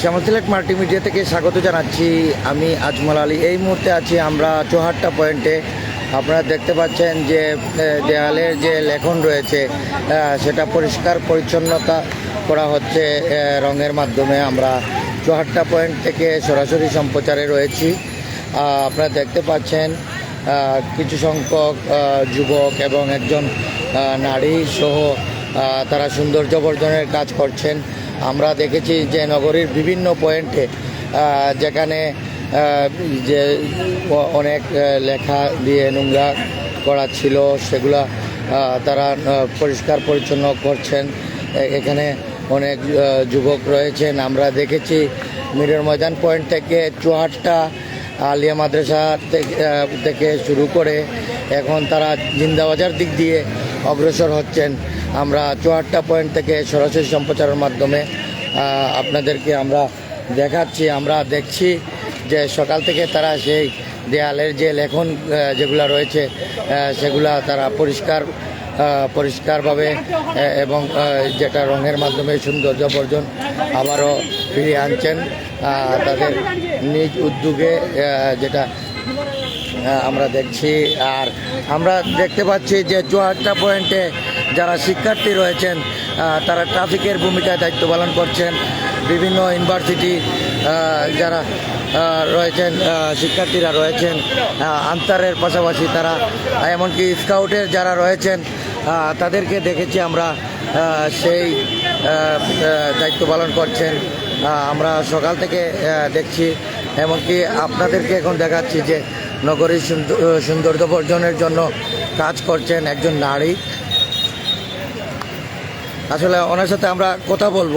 শ্যামল Sylhet multimedia থেকে স্বাগত জানাচ্ছি। আমি আজমল আলী। এই মুহূর্তে আছি আমরা চৌহাট্টা পয়েন্টে। আপনারা দেখতে পাচ্ছেন যে দেয়ালের যে লেখন রয়েছে সেটা পরিষ্কার পরিচ্ছন্নতা করা হচ্ছে রঙের মাধ্যমে। আমরা চৌহাট্টা পয়েন্ট থেকে সরাসরি সম্প্রচারে রয়েছি। আপনারা দেখতে পাচ্ছেন কিছু সংখ্যক যুবক এবং একজন নারী সহ তারা সৌন্দর্য বর্ধনের কাজ করছেন। আমরা দেখেছি যে নগরীর বিভিন্ন পয়েন্টে যেখানে যে অনেক লেখা দিয়ে নোংরা করা ছিল, সেগুলা তারা পরিষ্কার পরিচ্ছন্ন করছেন। এখানে অনেক যুবক রয়েছেন। আমরা দেখেছি মিরের ময়দান পয়েন্ট থেকে চুয়াট্টা, আলিয়া মাদ্রাসা থেকে শুরু করে এখন তারা জিন্দাবাজার দিক দিয়ে অগ্রসর হচ্ছেন। আমরা চুয়াট্টা পয়েন্ট থেকে সরাসরি সম্প্রচারের মাধ্যমে আপনাদেরকে আমরা দেখাচ্ছি, আমরা দেখছি যে সকাল থেকে তারা সেই দেয়ালের যে লেখন যেগুলা রয়েছে সেগুলা তারা পরিষ্কার পরিষ্কারভাবে এবং যেটা রঙের মাধ্যমে সৌন্দর্য বর্জন আবারও ফিরিয়ে আনছেন তাদের নিজ উদ্যোগে যেটা আমরা দেখছি, আর আমরা দেখতে পাচ্ছি যে চুয়াত্তর পয়েন্টে যারা শিক্ষার্থী রয়েছেন তারা ট্রাফিকের ভূমিকায় দায়িত্ব পালন করছেন। বিভিন্ন ইউনিভার্সিটি যারা রয়েছেন শিক্ষার্থীরা রয়েছেন আন্তারের পাশাপাশি তারা এমনকি স্কাউটের যারা রয়েছেন তাদেরকে দেখেছি আমরা সেই দায়িত্ব পালন করছেন। আমরা সকাল থেকে দেখছি, এমনকি আপনাদেরকে এখন দেখাচ্ছি যে নগরীর সুন্দ- সৌন্দর্য বর্জনের জন্য কাজ করছেন একজন নারী। আসলে ওনার সাথে আমরা কথা বলব।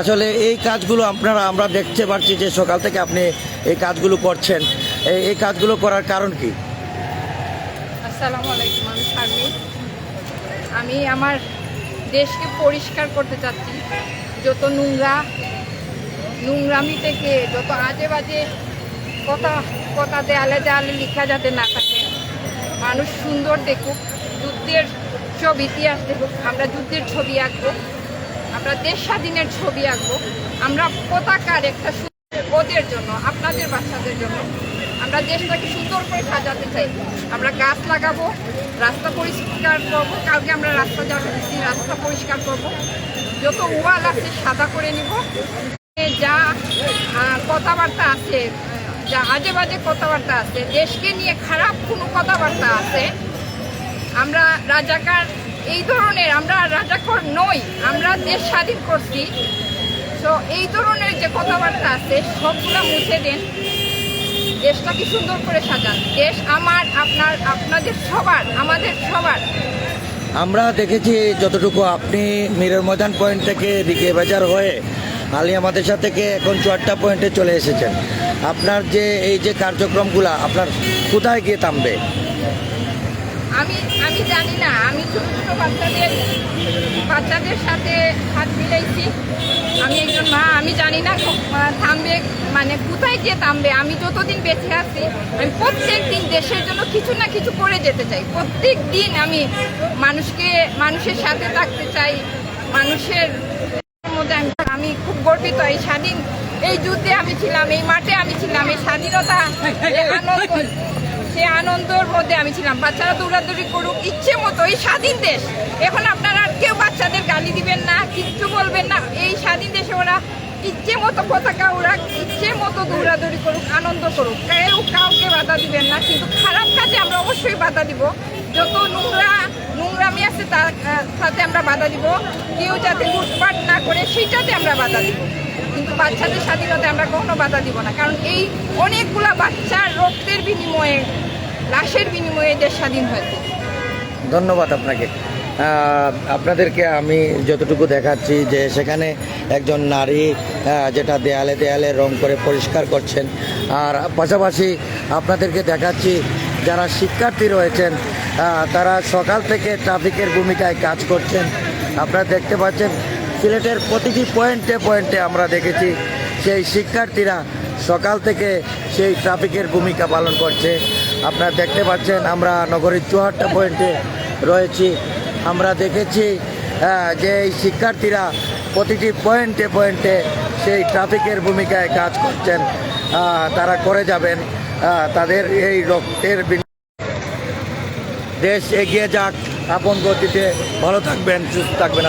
আসলে এই কাজগুলো আপনারা, আমরা দেখতে পাচ্ছি যে সকাল থেকে আপনি এই কাজগুলো করছেন। এই কাজগুলো করার কারণ কি? আলাইকুম, আমি আমি আমার দেশকে পরিষ্কার করতে চাচ্ছি। যত নোংরা, নোংরামি থেকে, যত আজে বাজে কথা কথা দেয়ালে দেয়ালে লিখা যাতে না থাকে, মানুষ সুন্দর দেখুক যুদ্ধের সব ইতিহাস দেখুক আমরা যুদ্ধের ছবি আঁকবো, আমরা দেশ স্বাধীনের ছবি আঁকবো, আমরা পতাকার একটা ওদের জন্য, আপনাদের বাচ্চাদের জন্য, আমরা দেশটাকে সুন্দর করে সাজাতে চাই। আমরা গাছ লাগাবো, রাস্তা পরিষ্কার করব, কালকে আমরা রাস্তা যাব রাস্তা পরিষ্কার করব, যত ওয়াল আছে সাদা করে নিব যা কথাবার্তা আছে, যা আজে বাজে কথাবার্তা আছে, দেশকে নিয়ে খারাপ কোনো কথাবার্তা আছে আমরা রাজাকার, এই ধরনের আমরা রাজাকর নই, আমরা দেশ স্বাধীন করছি। তো এই ধরনের যে কথাবার্তা আছে, সবগুলো মুছে দেন। দেশটাকে সুন্দর করে সাজান। দেশ আমার, আপনার, আপনাদের সবার, আমাদের সবার। আমরা দেখেছি যতটুকু আপনি মিরের ময়দান পয়েন্ট থেকে দিকে বাজার হয়ে আলিয়া মাদ্রাসা থেকে এখন চুয়াট্টা পয়েন্টে চলে এসেছেন। আপনার যে, এই যে কার্যক্রমগুলো, আপনার কোথায় গিয়ে থামবে? আমি আমি জানি না, আমি ছোটো ছোটো বাচ্চাদের বাচ্চাদের সাথে হাত মিলাইছি। আমি একজন মা, আমি জানি না থামবে মানে কোথায় গিয়ে থামবে? আমি যতদিন বেঁচে আছি, আমি প্রত্যেক দিন দেশের জন্য কিছু না কিছু করে যেতে চাই। প্রত্যেক দিন আমি মানুষকে, মানুষের সাথে থাকতে চাই, মানুষের মধ্যে আমি খুব গর্বিত। এই স্বাধীন, এই যুদ্ধে আমি ছিলাম, এই মাঠে আমি ছিলাম, এই স্বাধীনতা সে আনন্দর মধ্যে আমি ছিলাম। বাচ্চারা দৌড়াদৌড়ি করুক, ইচ্ছে মতো, এই স্বাধীন দেশ। এখন আপনারা কেউ বাচ্চাদের গালি দিবেন না, কিচ্ছু বলবেন না। এই স্বাধীন দেশে ওরা ইচ্ছে মতো পতাকা ওরা ইচ্ছে মতো দৌড়াদৌড়ি করুক, আনন্দ করুক। কেউ কাউকে বাধা দিবেন না, কিন্তু খারাপ কাজে আমরা অবশ্যই বাধা দিব। যত নোংরা, নোংরামি আছে তার সাথে আমরা বাধা দিব। কেউ যাতে লুটপাট না করে সেইটাতে আমরা বাধা দিব। কিন্তু বাচ্চাদের স্বাধীনতা আমরা কখনো বাধা দিব না। কারণ এই অনেকগুলা বাচ্চার রক্তের বিনিময়ে লাশের বিনিময়ে দেশ স্বাধীন হয়েছে। ধন্যবাদ আপনাকে। আপনাদেরকে আমি যতটুকু দেখাচ্ছি যে সেখানে একজন নারী যেটা দেয়ালে দেয়ালে রং করে পরিষ্কার করছেন। আর পাশাপাশি আপনাদেরকে দেখাচ্ছি, যারা শিক্ষার্থী রয়েছেন তারা সকাল থেকে ট্রাফিকের ভূমিকায় কাজ করছেন। আপনারা দেখতে পাচ্ছেন, সিলেটের প্রতিটি পয়েন্টে পয়েন্টে আমরা দেখেছি সেই শিক্ষার্থীরা সকাল থেকে সেই ট্রাফিকের ভূমিকা পালন করছে। আপনারা দেখতে পাচ্ছেন, আমরা নগরীর চুয়াট্টা পয়েন্টে রয়েছি। আমরা দেখেছি যে এই শিক্ষার্থীরা প্রতিটি পয়েন্টে পয়েন্টে সেই ট্রাফিকের ভূমিকায় কাজ করছেন তারা করে যাবেন তাদের এই রক্তের দেশ এগিয়ে যাক, আপন গতিতে ভালো থাকবেন, সুস্থ থাকবেন।